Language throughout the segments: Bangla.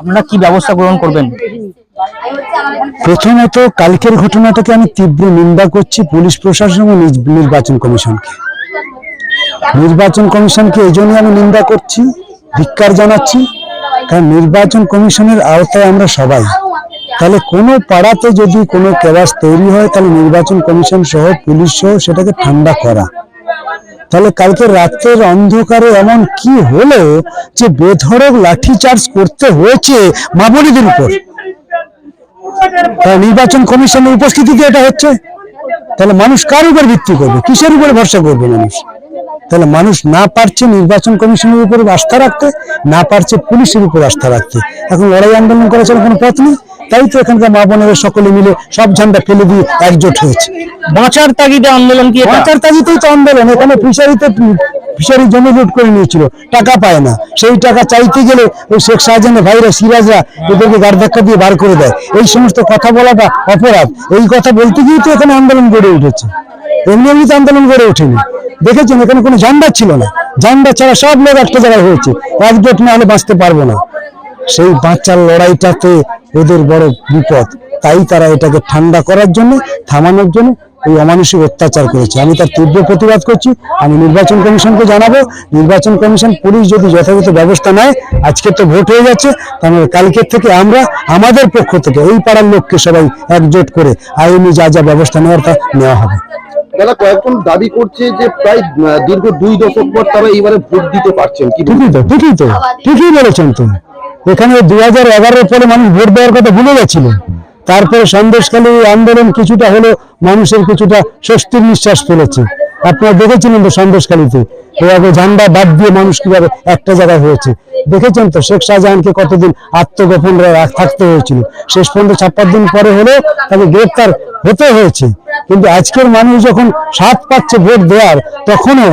আপনারা কি ব্যবস্থা গ্রহণ করবেন? প্রথমত কালকের ঘটনাটাকে আমি তীব্র নিন্দা করছি পুলিশ প্রশাসন ও নির্বাচন কমিশনকে। নির্বাচন কমিশনকে এই জন্য আমি নিন্দা করছি, ধিক্কার জানাচ্ছি, কারণ নির্বাচন কমিশনের আওতায় আমরা সবাই। তাহলে কোনো পাড়াতে যদি কোনো কেবাস তৈরি হয়, তাহলে নির্বাচন কমিশন সহ পুলিশ সহ সেটাকে ঠান্ডা করা। তাহলে কালকে রাতের অন্ধকারে এমন কি হলো যে বেধড়ক লাঠিচার্জ করতে হয়েছে মামনিদের উপর? নির্বাচন কমিশনের উপস্থিতিতে এটা হচ্ছে? তাহলে মানুষ কার উপর ভিত্তি করবে? কিসের উপরে ভরসা করবে মানুষ? তাহলে মানুষ না পারছে নির্বাচন কমিশনের উপর আস্থা রাখতে, না পারছে পুলিশের উপর আস্থা রাখতে। এখন লড়াই আন্দোলন করার জন্য কোনো পথ নেই? তাই তো এখানকার মা বোনেরা সকলে মিলে সব ঝান্ডা ফেলে দিয়ে একজোট হয়েছে। বাঁচার তাগিদে আন্দোলন কি বাঁচার তাগিদেই তো আন্দোলন। এখানে ফিশারিতে ফিশারি জমি লুট করে নিয়েছিল। টাকা পায় না। সেই টাকা চাইতে গেলে ওই শেখ শাহজাহানের ভাইরা সিরাজরা এদেরকে গাড় ধাক্কা দিয়ে বার করে দেয়। এই সমস্ত কথা বলাটা অপরাধ। এই কথা বলতে গিয়েই তো এখানে আন্দোলন গড়ে উঠেছে। এমনি এমনি তো আন্দোলন গড়ে ওঠেনি। দেখেছেন এখানে কোনো ঝান্ডা ছিল না। ঝান্ডা ছাড়া সব লোক একটা জায়গায় হয়েছে। একজোট না হলে বাঁচতে পারব না। সেই বাঁচার লড়াইটাতে ওদের বড় বিপদ। তাই তারা এটাকে ঠান্ডা করার জন্য থামানোর জন্য এই অমানুষিক অত্যাচার করেছে। আমি তার তীব্র প্রতিবাদ করছি। আমি নির্বাচন কমিশনকে জানাব। নির্বাচন কমিশন পুলিশ যদি যথাযথ ব্যবস্থা নেয় আজকে তো ভোট হয়ে যাচ্ছে তাহলে কালকের থেকে আমরা আমাদের পক্ষ থেকে এই পাড়ার লোককে সবাই একজোট করে আইনি যা যা ব্যবস্থা নেওয়ার তা নেওয়া হবে। তারা কয়েকজন দাবি করছে যে প্রায় দীর্ঘ দুই দশক পর তারা এইবারে ভোট দিতে পারছেন। ঠিকই তো ঠিকই তো ঠিকই বলেছেন তো। এখানে দু হাজার এগারোর পরে মানুষ ভোট দেওয়ার কথা ভুলে গেছিল। তারপরে সন্দেশকালী আন্দোলন কিছুটা হলো মানুষের কিছুটা স্বস্তির নিঃশ্বাস ফেলেছে। আপনারা দেখেছিলেন তো সন্দেশকালীতে এভাবে ঝান্ডা বাদ দিয়ে মানুষ কীভাবে একটা জায়গায় হয়েছে। দেখেছেন তো শেখ শাহজাহানকে কতদিন আত্মগোপন থাকতে হয়েছিল। শেষ পর্যন্ত ছাপ্পান্ন দিন পরে হলেও তাকে গ্রেপ্তার হতে হয়েছে। কিন্তু আজকের মানুষ যখন স্বাদ পাচ্ছে ভোট দেওয়ার, তখনও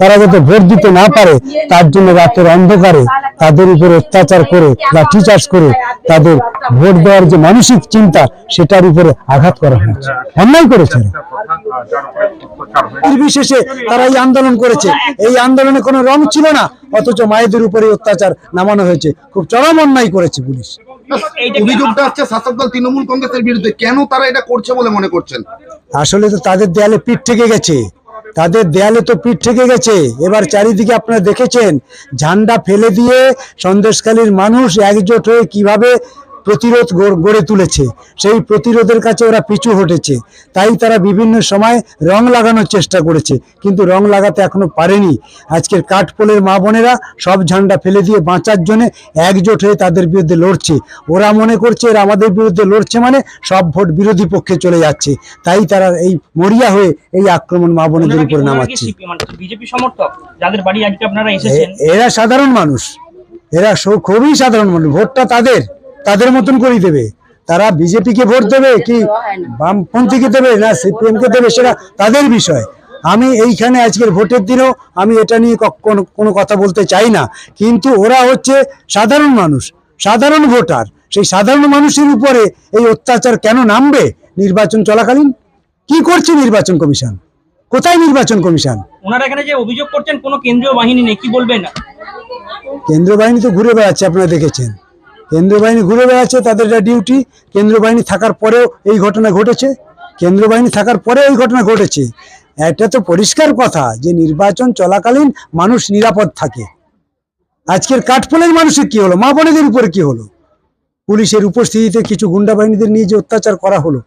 তারা যাতে ভোট দিতে না পারে তার জন্য রাতের অন্ধকারে তাদের উপরে অত্যাচার করে লাঠিচার্জ করে তাদের ভোট দেওয়ার যে মানসিক চিন্তা সেটার উপরে আঘাত করা হয়েছে। অন্যায় করেছে নির্বিশেষে তারা এই আন্দোলন করেছে। এই আন্দোলনে কোনো রং ছিল না অথচ মায়েদের উপরে অত্যাচার নামানো হয়েছে। খুব চরম অন্যায় করেছে পুলিশ। অভিযোগটা হচ্ছে শাসক দল তৃণমূল কংগ্রেসের বিরুদ্ধে। কেন তারা এটা করছে বলে মনে করছেন? আসলে তো তাদের দেয়ালে পিঠ থেকে গেছে। তাদের দেয়ালে তো পিঠ থেকে গেছে। এবার চারিদিকে আপনারা দেখেছেন, ঝান্ডা ফেলে দিয়ে সন্দেশকালীর মানুষ একজোট হয়ে কীভাবে প্রতিরোধ গড়ে তুলেছে। সেই প্রতিরোধের কাছে ওরা পিছু হটেছে। তাই তারা বিভিন্ন সময় রং লাগানোর চেষ্টা করেছে। কিন্তু রং লাগাতে এখনও পারেনি। আজকের কাঠপোলের মা বোনেরা সব ঝান্ডা ফেলে দিয়ে বাঁচার জন্য একজোট হয়ে তাদের বিরুদ্ধে লড়ছে। ওরা মনে করছে এরা আমাদের বিরুদ্ধে লড়ছে মানে সব ভোট বিরোধী পক্ষে চলে যাচ্ছে। তাই তারা এই মরিয়া হয়ে এই আক্রমণ মা বোনেদের উপরে নামাচ্ছে। মানে বিজেপি সমর্থক? যাদের বাড়ি আজকে আপনারা এসেছেন। এরা সাধারণ মানুষ। এরা খুবই সাধারণ মানুষ। ভোটটা তাদের। তাদের মতন করেই দেবে। তারা বিজেপিকে ভোট দেবে কি বামপন্থীকে দেবে না সিপিএম কে দেবে সেটা তাদের বিষয়। আমি এইখানে আজকের ভোটের দিনেও আমি এটা নিয়ে কোনো কথা বলতে চাই না। কিন্তু ওরা হচ্ছে সাধারণ মানুষ সাধারণ ভোটার। সেই সাধারণ মানুষের উপরে এই অত্যাচার কেন নামবে? নির্বাচন চলাকালীন? কি করছে নির্বাচন কমিশন? কোথায় নির্বাচন কমিশন? ওনারা এখানে যে অভিযোগ করছেন কোনো কেন্দ্রীয় বাহিনী নেই কি বলবেন? কেন্দ্রীয় বাহিনী তো ঘুরে বেড়াচ্ছে আপনারা দেখেছেন। কেন্দ্রীয় বাহিনী ঘুরে বেড়াচ্ছে, তাদের এটা ডিউটি কেন্দ্রীয় বাহিনী থাকার পরেও এই ঘটনা ঘটেছে। কেন্দ্রীয় বাহিনী থাকার পরেও এই ঘটনা ঘটেছে। এটা তো পরিষ্কার কথা যে নির্বাচন চলাকালীন মানুষ নিরাপদ থাকে। আজকের কাঠফলের মানুষের কি হলো? মা বোনেদের উপরে কি হলো? পুলিশের উপস্থিতিতে কিছু গুন্ডা বাহিনীদের নিয়ে যে অত্যাচার করা হলো,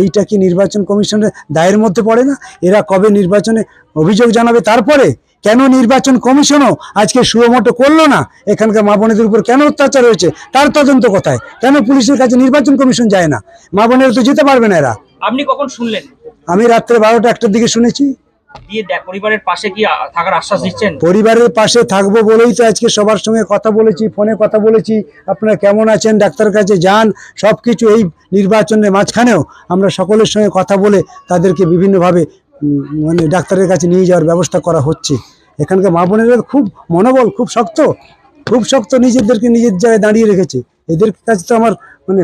এইটা কি নির্বাচন কমিশনের দায়ের মধ্যে পড়ে না? এরা কবে নির্বাচনে অভিযোগ জানাবে? তারপরে কেন নির্বাচন কমিশনও আজকে সুমোটো করল না? এখানকার মা বোনেদের উপর কেন অত্যাচার হয়েছে? তার তদন্ত কোথায়? কেন পুলিশের কাছে নির্বাচন কমিশন যায় না? মা বোনেরা তো যেতে পারবে না এরা। আপনি কখন শুনলেন? আমি রাত্রে বারোটা একটার দিকে শুনেছি। পরিবারের পাশে কি থাকার আশ্বাস দিচ্ছেন? পরিবারের পাশে থাকব বলেই তো আজকে সবার সঙ্গে কথা বলেছি ফোনে কথা বলেছি। আপনারা কেমন আছেন? ডাক্তারের কাছে যান। সব কিছু এই নির্বাচনের মাঝখানেও আমরা সকলের সঙ্গে কথা বলে তাদেরকে বিভিন্নভাবে মানে ডাক্তারের কাছে নিয়ে যাওয়ার ব্যবস্থা করা হচ্ছে। এখানকার মা বোনেরা খুব মনোবল, খুব শক্ত খুব শক্ত নিজেদেরকে নিজের জায়গায় দাঁড়িয়ে রেখেছে। এদের কাছে তো আমার মানে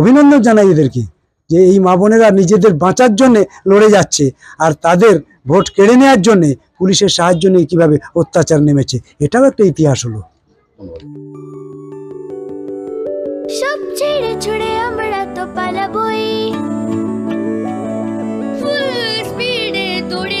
অভিনন্দন জানাই এদেরকে যে এই মা বোনেরা নিজেদের বাঁচার জন্যে লড়ে যাচ্ছে আর তাদের ভোট কেড়ে নেওয়ার জন্যে পুলিশের সাহায্য নিয়ে কীভাবে অত্যাচার নেমেছে, এটাও একটা ইতিহাস হলো। সব ছেড়ে ছুড়ে আমরা তো পালাবই। ফুল স্পিডে দৌড়ে